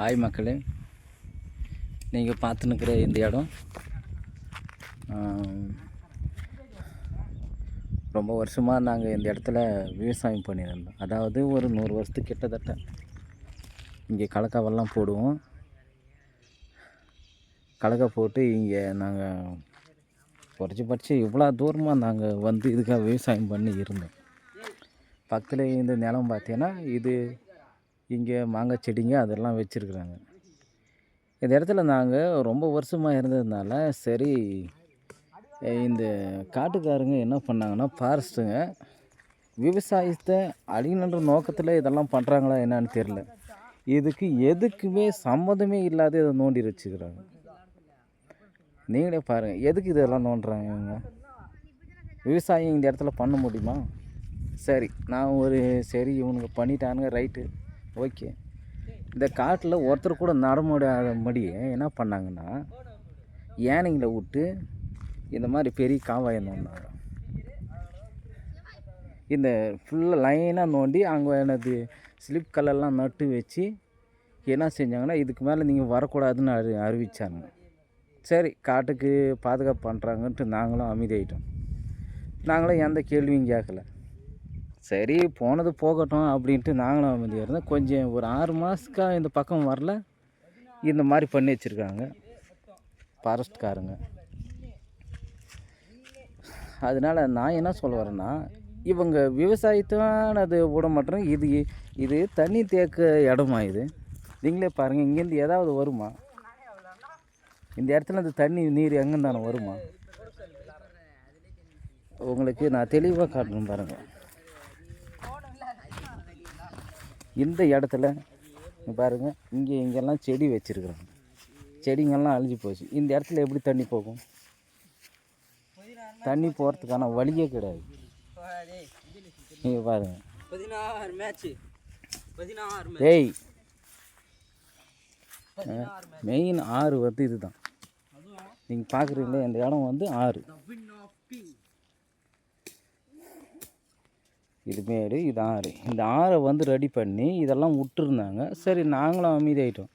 Hi மக்களே. நீங்கள் பார்த்துன்னுக்கிற இந்த இடம். ரொம்ப வருஷமாக நாங்கள் இந்த இடத்துல விவசாயம் பண்ணியிருந்தோம். அதாவது ஒரு நூறு வருஷத்துக்கு கிட்டத்தட்ட இங்கே கலக்காவெல்லாம் போடுவோம். கலக்கா போட்டு இங்கே நாங்கள் குறைச்சிபட்ச இவ்வளோ தூரமாக நாங்கள் வந்து இதுக்காக விவசாயம் பண்ணி இருந்தோம் பக்கத்தில் இந்த நிலம் பார்த்தீங்கன்னா இது இங்கே மாங்காய் செடிங்க அதெல்லாம் வச்சுருக்குறாங்க. இந்த இடத்துல நாங்கள் ரொம்ப வருஷமாக இருந்ததுனால சரி இந்த காட்டுக்காரங்க என்ன பண்ணாங்கன்னா ஃபாரஸ்ட்டுங்க விவசாயத்தை அழியணுன்ற நோக்கத்தில் இதெல்லாம் பண்ணுறாங்களா என்னன்னு தெரில இதுக்கு எதுக்குமே சம்மந்தமே இல்லாத இதை நோண்டி வச்சுக்கிறாங்க. நீங்களே பாருங்கள் எதுக்கு இதெல்லாம் நோண்டுறாங்க இவங்க? விவசாயம் இந்த இடத்துல பண்ண முடியுமா? சரி நான் ஒரு சரி இவனுங்க பண்ணிட்டானுங்க ரைட்டு. ஓகே. இந்த காட்டில் ஒருத்தர் கூட நடமாடாதபடி என்ன பண்ணாங்கன்னா யானைங்களை விட்டு இந்த மாதிரி பெரிய காவாயம் நோண்டாங்க இந்த ஃபுல்லாக லைனாக நோண்டி அங்கே என்னது ஸ்லிப் கல்லெல்லாம் நட்டு வச்சு என்ன செஞ்சாங்கன்னா இதுக்கு மேலே நீங்கள் வரக்கூடாதுன்னு அறி அறிவித்தாங்க சரி காட்டுக்கு பாதுகாப்பு பண்ணுறாங்கன்ட்டு நாங்களும் அமைதியாயிட்டோம். நாங்களும் எந்த கேள்வியும் கேட்கல சரி போனது போகட்டும் அப்படின்ட்டு நாங்களும் அமைதியாக இருந்தோம். கொஞ்சம் ஒரு ஆறு மாதத்துக்காக இந்த பக்கம் வரல. இந்த மாதிரி பண்ணி வச்சுருக்காங்க. ஃபாரஸ்ட்காரங்க அதனால் நான் என்ன சொல்ல வரேன்னா இவங்க விவசாயத்தானது விட மாட்டேறாங்க. இது இது தண்ணி தேக்க இடமா இது? நீங்களே பாருங்கள் இங்கேருந்து ஏதாவது வருமா? இந்த இடத்துல அந்த தண்ணி நீர் எங்கேருந்தானே வருமா? உங்களுக்கு நான் தெளிவாக காட்டணும் பாருங்கள் இந்த இடத்துல இங்க பாருங்க இங்கே இங்கெல்லாம் செடி வச்சுருக்குறாங்க. செடிங்கெல்லாம் அழிஞ்சு போச்சு. இந்த இடத்துல எப்படி தண்ணி போகும்? தண்ணி போகிறதுக்கான வழியே கிடையாது. நீங்கள் பாருங்க. பதினாறு மேட்ச் பதினாறு ஏய். மெயின் ஆறு வந்து இதுதான். நீங்கள் பார்க்குறீங்களே இந்த இடம் வந்து ஆறு. இது மேடு இது ஆறு. இந்த ஆறை வந்து ரெடி பண்ணி இதெல்லாம் விட்டுருந்தாங்க. சரி நாங்களும் அமைதியாயிட்டோம்.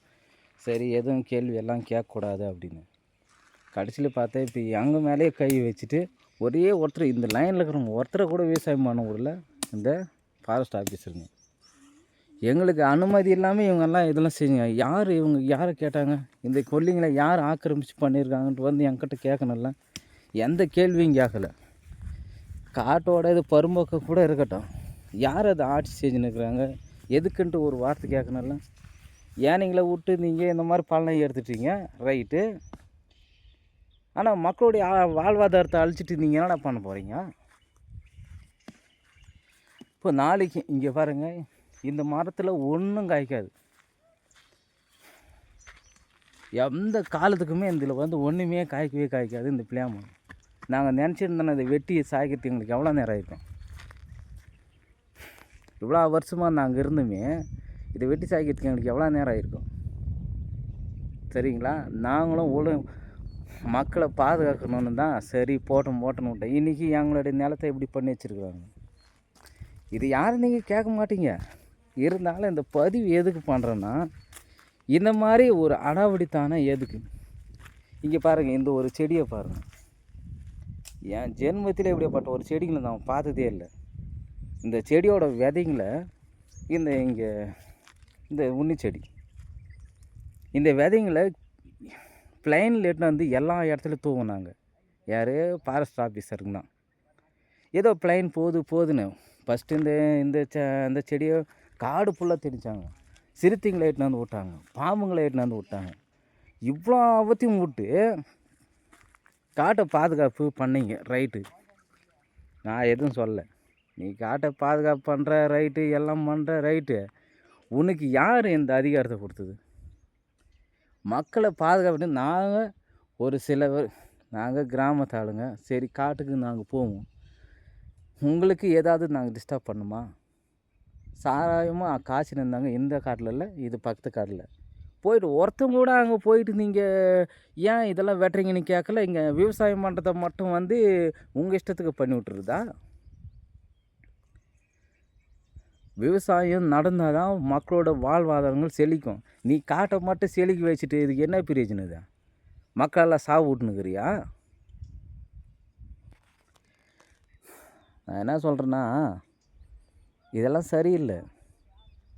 சரி எதுவும் கேள்வி எல்லாம் கேட்கக்கூடாது அப்படின்னு. கடைசியில் பார்த்தா இப்போ எங்கள் மேலேயே கை வச்சுட்டு ஒரே ஒருத்தர் இந்த லைனில் இருக்கிறவங்க ஒருத்தரை கூட விவசாயம் பண்ண விடல இந்த ஃபாரஸ்ட் ஆஃபீஸருங்க எங்களுக்கு அனுமதி இல்லாமல் இவங்கெல்லாம் இதெல்லாம் செஞ்சுங்க யார் இவங்க யாரை கேட்டாங்க? இந்த கொல்லிங்களை யார் ஆக்கிரமிச்சு பண்ணியிருக்காங்கன்ட்டு வந்து என்கிட்ட கேட்கணும்ல. எந்த கேள்வியும் கேட்கல. காட்டோட இது பரும்போக்க கூட இருக்கட்டும். யார் அதை ஆட்சி செஞ்சுன்னு இருக்கிறாங்க? எதுக்குன்ட்டு ஒரு வார்த்தை கேட்கணும்ல? ஏனைங்களை விட்டு நீங்கள் இந்த மாதிரி பலனை எடுத்துட்டீங்க? ரைட்டு. ஆனால் மக்களுடைய வாழ்வாதாரத்தை அழிச்சிட்டு நீங்கள் என்னடா பண்ண போகிறீங்க இப்போ நாளைக்கு இங்கே பாருங்கள் இந்த மரத்தில் ஒன்றும் காய்க்காது. எந்த காலத்துக்குமே இதில் வந்து ஒன்றுமே காய்க்கவே காய்க்காது இந்த பிள்ளையாமரம் நாங்கள் நினச்சிருந்தோம் இதை வெட்டி சாய்க்கிறதுக்கு எங்களுக்கு எவ்வளோ நேரம் ஆயிருக்கும்? இவ்வளோ வருஷமாக நாங்கள் இருந்துமே இதை வெட்டி சாய்க்கிறதுக்கு எங்களுக்கு எவ்வளோ நேரம் ஆயிருக்கும்? சரிங்களா? நாங்களும் ஒழு மக்களை பாதுகாக்கணும்னு தான் சரி போட்டோம் போட்டோன்னு விட்டோம். இன்றைக்கி எங்களுடைய நிலத்தை இப்படி பண்ணி வச்சுருக்குறாங்க. இது யாரும் நீங்கள் கேட்க மாட்டீங்க. இருந்தாலும் இந்த பதிவு எதுக்கு பண்ணுறேன்னா இந்த மாதிரி ஒரு அடாவடித்தானே எதுக்கு? இங்கே பாருங்கள் இந்த ஒரு செடியை பாருங்கள் என் ஜென்மத்தில் இப்படிப்பட்ட ஒரு செடிங்களை நான் பார்த்ததே இல்லை. இந்த செடியோட விதைங்களை இந்த இங்கே இந்த உண்ணி செடி இந்த விதைங்களை பிளைனில் எட்டுன்னு வந்து எல்லா இடத்துலையும் தூவுனாங்க. யார்? ஃபாரஸ்ட் ஆஃபீஸருங்க தான். ஏதோ பிளைன் போகுது போகுதுன்னு ஃபஸ்ட்டு இந்த இந்த செ இந்த செடியை காடு ஃபுல்லாக திணிச்சாங்க சிறுத்தைங்களை எட்டுன்னு வந்து விட்டாங்க. பாம்புங்களை எட்டுன்னு வந்து விட்டாங்க. இவ்வளோ அவத்தையும் விட்டு காட்டை பாதுகாப்பு பண்ணீங்க ரைட்டு. நான் எதுவும் சொல்ல நீ காட்டை பாதுகாப்பு பண்ணுற ரைட்டு. எல்லாம் பண்ணுற ரைட்டு. உனக்கு யார் இந்த அதிகாரத்தை கொடுத்தது? மக்களை பாதுகாப்பு நாங்கள் ஒரு சில நாங்கள் கிராமத்தாளுங்க சரி காட்டுக்கு நாங்கள் போவோம். உங்களுக்கு ஏதாவது நாங்கள் டிஸ்டர்ப் பண்ணுமா? சாராயமாக காய்ச்சின்னு இருந்தாங்க இந்த காட்டில் இல்லை இது பக்கத்து காட்டில். போயிட்டு ஒருத்தவங்க கூட அங்கே போயிட்டு நீங்கள் ஏன் இதெல்லாம் வெட்டுறீங்கன்னு கேட்கல இங்கே விவசாயம் பண்ணுறத மட்டும் வந்து உங்கள் இஷ்டத்துக்கு பண்ணி விட்டுருதா விவசாயம் நடந்தால் தான் மக்களோட வாழ்வாதாரங்கள் செழிக்கும். நீ காட்டை மட்டும் செழிக்க வச்சுட்டு இதுக்கு என்ன பிரயோஜனம் இது? மக்களெல்லாம் சாவு விட்டுனுக்குறியா நான் என்ன சொல்கிறேன்னா இதெல்லாம் சரியில்லை.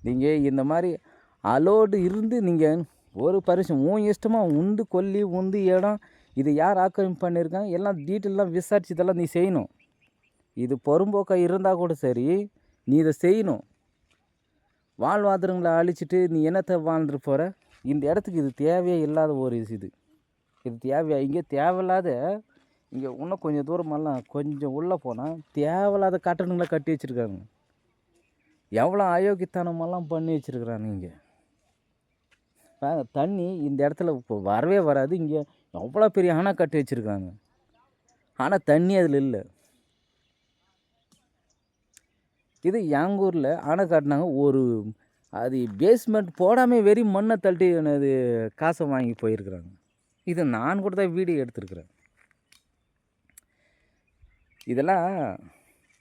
நீங்கள் இந்த மாதிரி அலோடு இருந்து நீங்கள் ஒரு பரிசு உன் இஷ்டமாக உண்டு கொல்லி உந்து இடம் இது யார் ஆக்கிரமிப்பு பண்ணியிருக்காங்க? எல்லாம் டீட்டெயிலாம் விசாரித்து இதெல்லாம் நீ செய்யணும். இது பொறும்போக்காக இருந்தால் கூட சரி நீ இதை செய்யணும். வாழ்வாதாரங்களை அழிச்சிட்டு நீ என்னத்தை வாழ்ந்துட்டு போகிற இந்த இடத்துக்கு இது தேவையே இல்லாத ஒரு இது இது. தேவையா? இங்கே தேவையில்லாத இங்கே இன்னும் கொஞ்சம் தூரமெல்லாம் கொஞ்சம் உள்ளே போனால் தேவையில்லாத கட்டணங்களை கட்டி வச்சுருக்காங்க. எவ்வளோ அயோக்கியத்தனமெல்லாம் பண்ணி வச்சுருக்குறாங்க இங்கே. தண்ணி இந்த இடத்துல இப்போ வரவே வராது. இங்கே எவ்வளோ பெரிய அணை கட்டி வச்சுருக்காங்க. ஆனால் தண்ணி அதில் இல்லை. இது எங்கள் ஊரில் அணை காட்டினாங்க. ஒரு அது பேஸ்மெண்ட் போடாமல் வெறும் மண்ணை தள்ளி அது காசை வாங்கி போயிருக்கிறாங்க. இது நான் கூட தான் வீடியோ எடுத்திருக்கிறேன். இதெல்லாம்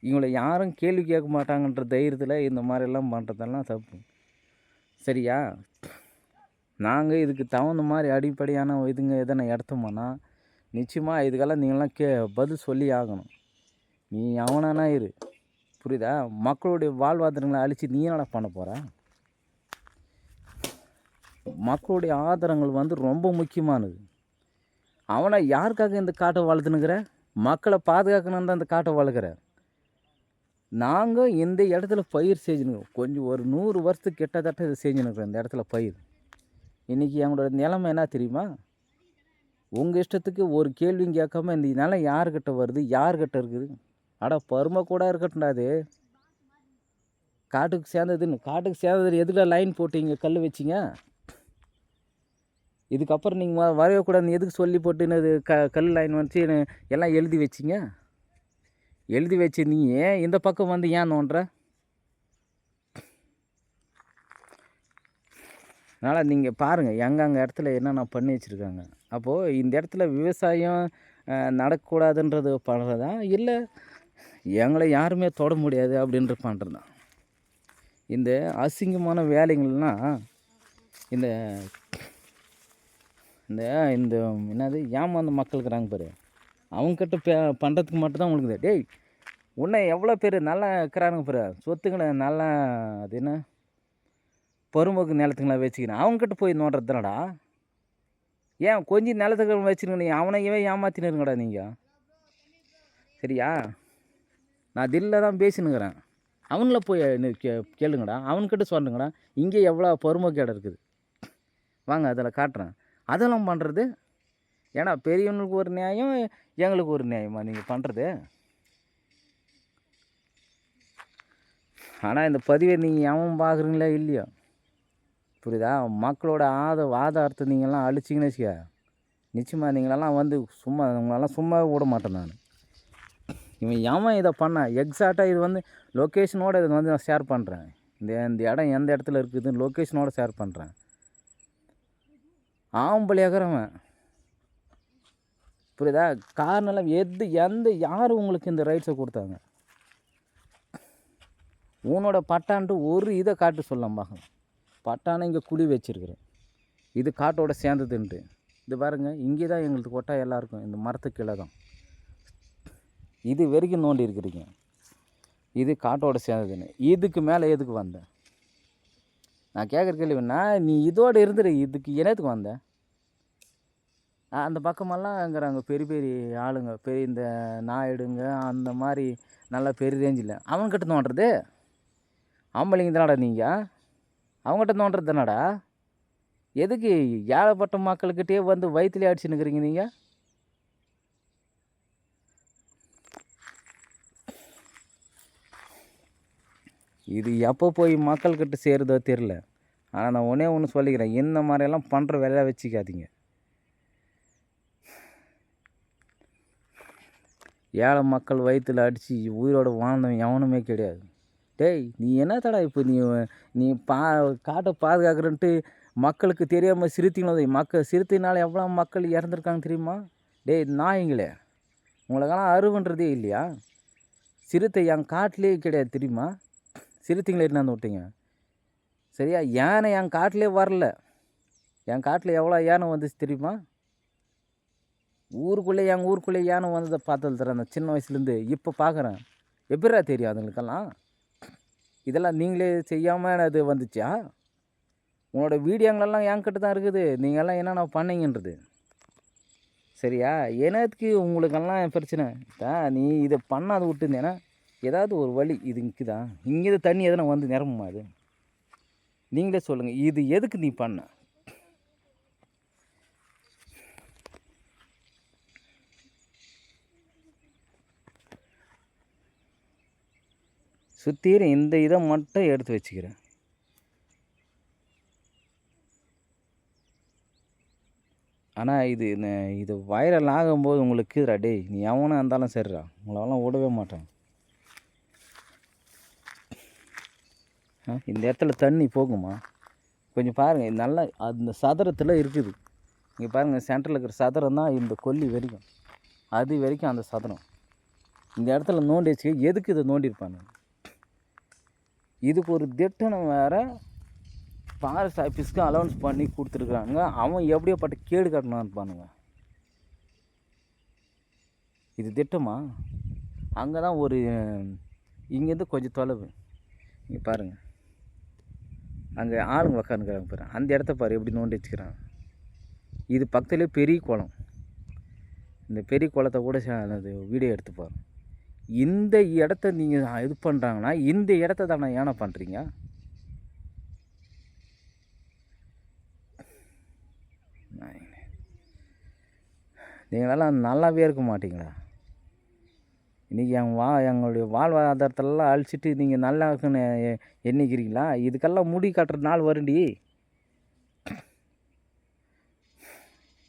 இவங்களை யாரும் கேள்வி கேட்க மாட்டாங்கன்ற தைரியத்தில் இந்த மாதிரிலாம் பண்ணுறதெல்லாம் தப்பு. சரியா? நாங்கள் இதுக்கு தகுந்த மாதிரி அடிப்படையான இதுங்க எதனா எடுத்தோம்னா நிச்சயமாக இதுக்கெல்லாம் நீங்களாம் கே பதில் சொல்லி ஆகணும். நீ அவனானா இரு. புரியுதா? மக்களுடைய வாழ்வாதாரங்களை அழித்து நீ என்னடா பண்ண போகிற மக்களுடைய ஆதாரங்கள் வந்து ரொம்ப முக்கியமானது. அவனை யாருக்காக இந்த காட்டை வளர்த்துனுக்கிற? மக்களை பாதுகாக்கணுன்னு தான் இந்த காட்டை வளர்க்குற. நாங்கள் இந்த இடத்துல பயிர் செஞ்சுனுக்கிறோம். கொஞ்சம் ஒரு நூறு வருஷத்துக்கு கிட்டத்தட்ட இதை செஞ்சுனுக்குறோம் இந்த இடத்துல பயிர். இன்றைக்கி எங்களோட நிலைமை என்ன தெரியுமா? உங்கள் இஷ்டத்துக்கு ஒரு கேள்வியும் கேட்காம இந்த நிலம் யார்கிட்ட வருது? யார்கிட்ட இருக்குது? அட பருமை கூட இருக்கட்டும்டா அது. காட்டுக்கு சேர்ந்ததுன்னு காட்டுக்கு சேர்ந்தது எதுக்கு லைன் போட்டீங்க கல் வச்சிங்க? இதுக்கப்புறம் நீங்கள் வரவே கூடாதுன்னு எதுக்கு சொல்லி போட்டுன்னு க கல் லைன் வந்துச்சு எல்லாம் எழுதி வச்சிங்க? எழுதி வச்சு நீ ஏன் இந்த பக்கம் வந்து ஏன் நோண்டுற? அதனால் நீங்கள் பாருங்கள் எங்கெங்கே இடத்துல என்னென்ன பண்ணி வச்சுருக்காங்க. அப்போது இந்த இடத்துல விவசாயம் நடக்கக்கூடாதுன்றது பண்ணுறதா இல்லை எங்களை யாருமே தொட முடியாது அப்படின்ற பண்ணுறதா இந்த அசிங்கமான வேலைங்கள்லாம் இந்த இந்த இந்த என்னது ஏமாந்த மக்கள் இருக்கிறாங்க பாரு. அவங்கக்கிட்ட பே பண்ணுறதுக்கு மட்டும்தான் உங்களுக்கு டேய் உன்னை எவ்வளோ பேர் நல்லா இருக்கிறானுங்க பாரு. சொத்துக்களை நல்லா அது என்ன? பருமக்கு நிலத்துங்களா வச்சுக்கிறேன் அவங்ககிட்ட போய் நோண்டுறது தானடா? ஏன் கொஞ்சம் நிலத்துக்கு வச்சுருங்க நீ அவனையவே ஏமாத்தினுருங்கடா நீங்கள் சரியா? நான் தில்லில் தான் பேசினுங்கிறேன் அவங்கள போய் கே கேளுங்கடா. அவன்கிட்ட சொல்லுங்கடா. இங்கே எவ்வளோ பருமக்கு இடம் இருக்குது. வாங்க அதில் காட்டுறேன். அதெல்லாம் பண்ணுறது ஏன்னா பெரியவனுக்கு ஒரு நியாயம் எங்களுக்கு ஒரு நியாயமா நீங்கள் பண்ணுறது ஆனால் இந்த பதிவை நீங்கள் எவன் பார்க்குறீங்களா இல்லையா? புரியுதா? மக்களோட ஆத ஆதாரத்தை நீங்கள்லாம் அழிச்சிங்கன்னு வச்சுக்க நிச்சயமாக நீங்களெல்லாம் வந்து சும்மா உங்களெல்லாம் சும்மா விட மாட்டேன் நான். இவன் எவன் இதை பண்ண? எக்ஸாக்டாக இது வந்து லொக்கேஷனோட இதை வந்து நான் ஷேர் பண்ணுறேன் இந்த இந்த இடம் எந்த இடத்துல இருக்குதுன்னு லொக்கேஷனோட ஷேர் பண்ணுறேன் ஆம்பளையாகிறவன் புரியுதா? காரணம் எது எந்த யார் உங்களுக்கு இந்த ரைட்ஸை கொடுத்தாங்க? உன்னோட பட்டான்ட்டு ஒரு இதை காட்டு சொல்லலாம் பார்க்கலாம் பட்டானை இங்கே குழி வச்சிருக்கிறேன் இது காட்டோட சேர்ந்ததுன்ட்டு இது பாருங்க இங்கே தான் எங்களுக்கு கொட்டா எல்லாருக்கும் இந்த மரத்துக்கு கீழே தான். இது வரைக்கும் நோண்டி இருக்கிறீங்க. இது காட்டோட சேர்ந்ததுன்னு. இதுக்கு மேலே எதுக்கு வந்தேன் நான் கேட்குற கேள்விண்ணா நீ இதோடு இருந்துரு. இதுக்கு என்னத்துக்கு வந்த? அந்த பக்கமெல்லாம் அங்கிறாங்க பெரிய பெரிய ஆளுங்க. பெரிய இந்த நாயுடுங்க அந்த மாதிரி நல்லா பெரிய ரேஞ்சில் அவன்கிட்ட தோன்றது ஆம்பளைங்க தானடா நீங்கள் அவங்ககிட்ட தோன்றது தானடா எதுக்கு ஏழைப்பட்ட மக்கள்கிட்டயே வந்து வயிற்றுலேயே அடிச்சுன்னுக்கிறீங்க நீங்கள் இது எப்போ போய் மக்கள்கிட்ட சேருதோ தெரில ஆனால் நான் ஒன்றே ஒன்று சொல்லிக்கிறேன். இந்த மாதிரியெல்லாம் பண்ணுற வேலையை வச்சுக்காதீங்க. ஏழை மக்கள் வயிற்றில் அடித்து உயிரோட வாழ்ந்தவன் எவனுமே கிடையாது. டேய் நீ என்னத்தடா இப்போ நீ நீ பா காட்டை பாதுகாக்கிறன்ட்டு மக்களுக்கு தெரியாமல் சிறுத்தைங்களோ மக்கள் சிறுத்தைனால எவ்வளோ மக்கள் இறந்துருக்காங்க தெரியுமா? டேய் நாய்ங்களே. உங்களுக்கெல்லாம் அருவுன்றதே இல்லையா? சிறுத்தை என் காட்டிலே கிடையாது தெரியுமா? சிறுத்தைங்களை எட்டுனாந்து விட்டீங்க? சரியா? யானை என் காட்டிலே வரல. என் காட்டில் எவ்வளோ யானை வந்துச்சு தெரியுமா? ஊருக்குள்ளே எங்கள் ஊருக்குள்ளே யானை வந்ததை பார்த்தது தரேன் அந்த சின்ன வயசுலேருந்து. இப்போ பார்க்குறேன் எப்படிடா தெரியும் அதுங்களுக்கெல்லாம்? இதெல்லாம் நீங்களே செய்யாமல் அது வந்துச்சா? உன்னோட வீடியோங்களெல்லாம் என்கிட்ட தான் இருக்குது. நீங்கள்லாம் என்னென்ன பண்ணீங்கன்றது? சரியா? எனக்கு உங்களுக்கெல்லாம் பிரச்சனை? தான் நீ இதை பண்ணாத விட்டுருந்தேன்னா ஏதாவது ஒரு வழி இது இங்கே தான் இங்கே தண்ணி எதனா வந்து நிரம்புமா அது? நீங்களே சொல்லுங்கள் இது எதுக்கு நீ பண்ண? சுற்றியும் இந்த இதை மட்டும் எடுத்து வச்சுக்கிறேன். ஆனால் இது இது வைரல் ஆகும்போது உங்களுக்கு இருக்குதுடா டேய் நீ எவனாக இருந்தாலும் சரிடா. உங்களாலாம் விடவே மாட்டேன். ஆ, இந்த இடத்துல தண்ணி போகுமா? கொஞ்சம் பாருங்கள் நல்லா அந்த சதுரத்தில் இருக்குது. இங்கே பாருங்கள் சென்டரில் இருக்கிற சதுரம் தான் இந்த கொல்லி வரைக்கும். அது வரைக்கும் அந்த சதுரம். இந்த இடத்துல நோண்டி வச்சு எதுக்கு இதை நோண்டியிருப்பாங்க இதுக்கு ஒரு திட்டணம் வேறு. ஃபாரஸ்ட் ஆஃபீஸ்க்கு அலௌன்ஸ் பண்ணி கொடுத்துருக்குறாங்க அவன் எப்படியோப்பட்ட கேடு கட்டணும் பானுங்க இது திட்டமா? அங்கே தான் ஒரு இங்கேருந்து கொஞ்சம் தொலைவு. இங்கே பாருங்கள் அங்கே ஆளுங்க உக்காந்துக்கிறாங்க பாரு. அந்த இடத்த பாரு எப்படி நோண்டி வச்சுக்கிறாங்க இது பக்கத்துலேயே பெரிய குளம். இந்த பெரிய குளத்தை கூட அது வீடியோ எடுத்து பாரு. இந்த இடத்த நீங்கள் இது பண்ணுறாங்கன்னா இந்த இடத்த தானே ஏன்னா பண்ணுறீங்க நீங்களெல்லாம் நல்லாவே இருக்க மாட்டீங்களா? இன்றைக்கி என் வா எங்களுடைய வாழ்வாதாரத்தெல்லாம் அழிச்சிட்டு நீங்கள் நல்லா இருக்குன்னு எண்ணிக்கிறீங்களா? இதுக்கெல்லாம் முடி கட்டுற நாள் வருண்டி.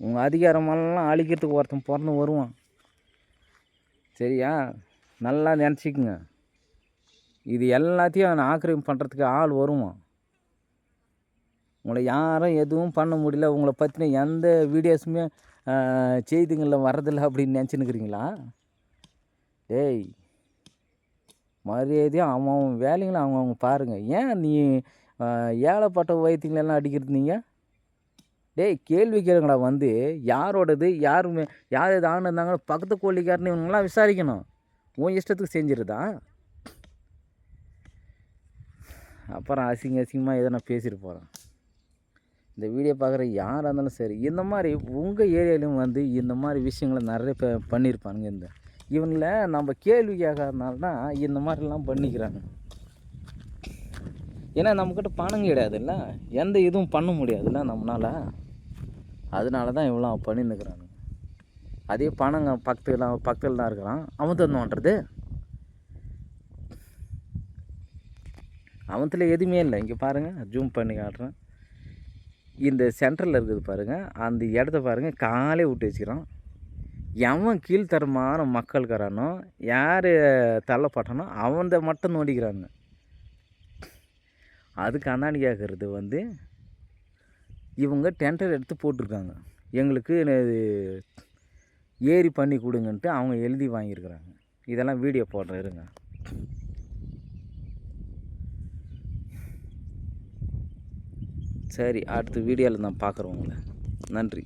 உங்கள் அதிகாரமெல்லாம் அழிக்கிறதுக்கு ஒருத்தன் பிறந்து வருவான். சரியா? நல்லா நினச்சிக்குங்க. இது எல்லாத்தையும் நான் ஆக்கிரமிப்பு பண்ணுறதுக்கு ஆள் வருவான். உங்களை யாரும் எதுவும் பண்ண முடியல. உங்களை பற்றின எந்த வீடியோஸுமே செய்திகளில் வரதில்லை அப்படின்னு நினச்சின்னுக்கிறீங்களா? டேய் மரியாதையும் அவன் அவன் வேலைகளை அவங்க அவங்க பாருங்கள் ஏன் நீ ஏழைப்பட்ட வைத்தியங்களெல்லாம் அடிக்கிறது நீங்கள் டேய் கேள்வி கேளுங்களா வந்து. யாரோடது? யாருமே யார் எது ஆணுந்தாங்களோ பக்கத்து கோழிக்காரன்னு இவங்களாம் விசாரிக்கணும். உன் இஷ்டத்துக்கு செஞ்சிருதா? அப்புறம் அசிங்க அசிங்கமாக எதனா பேசிட்டு போகிறேன் இந்த வீடியோ பார்க்குற யாராக இருந்தாலும் சரி இந்த மாதிரி உங்கள் ஏரியாலையும் வந்து இந்த மாதிரி விஷயங்களை நிறைய பே பண்ணியிருப்பானுங்க இந்த. இவங்கள நம்ம கேள்வி கேட்காதனால தான் இந்த மாதிரிலாம் பண்ணிக்கிறாங்க. ஏன்னா நம்மக்கிட்ட பணம் கிடையாதுல்ல? எந்த இதுவும் பண்ண முடியாதுல்ல நம்மளால்? அதனால தான் இவ்வளோ பண்ணின்னுக்கிறானுங்க அதே பணங்க பக்கத்துல பக்கத்தில் தான் இருக்கிறான் அவன் தந்தோன்றது அவனத்தில் எதுவுமே இல்லை. இங்கே பாருங்கள் ஜூம் பண்ணி காட்டுறேன். இந்த சென்டரில் இருக்குது பாருங்கள் அந்த இடத்த பாருங்கள் காலே விட்டு வச்சுக்கிறான். எவன் கீழ்த்தரமான மக்கள்காரனோ யார் தள்ளப்பட்டானோ அவன்த மட்டும் நோண்டிக்கிறாங்க. அதுக்கு அண்ணாடி கேட்குறது வந்து இவங்க டெண்டர் எடுத்து போட்டிருக்காங்க. எங்களுக்கு இது ஏரி பண்ணி கொடுங்கன்ட்டு அவங்க எழுதி வாங்கியிருக்கிறாங்க. இதெல்லாம் வீடியோ போடுறேன் இருங்க. சரி அடுத்த வீடியோவில் நான் பார்க்குறேன் உங்களை. நன்றி.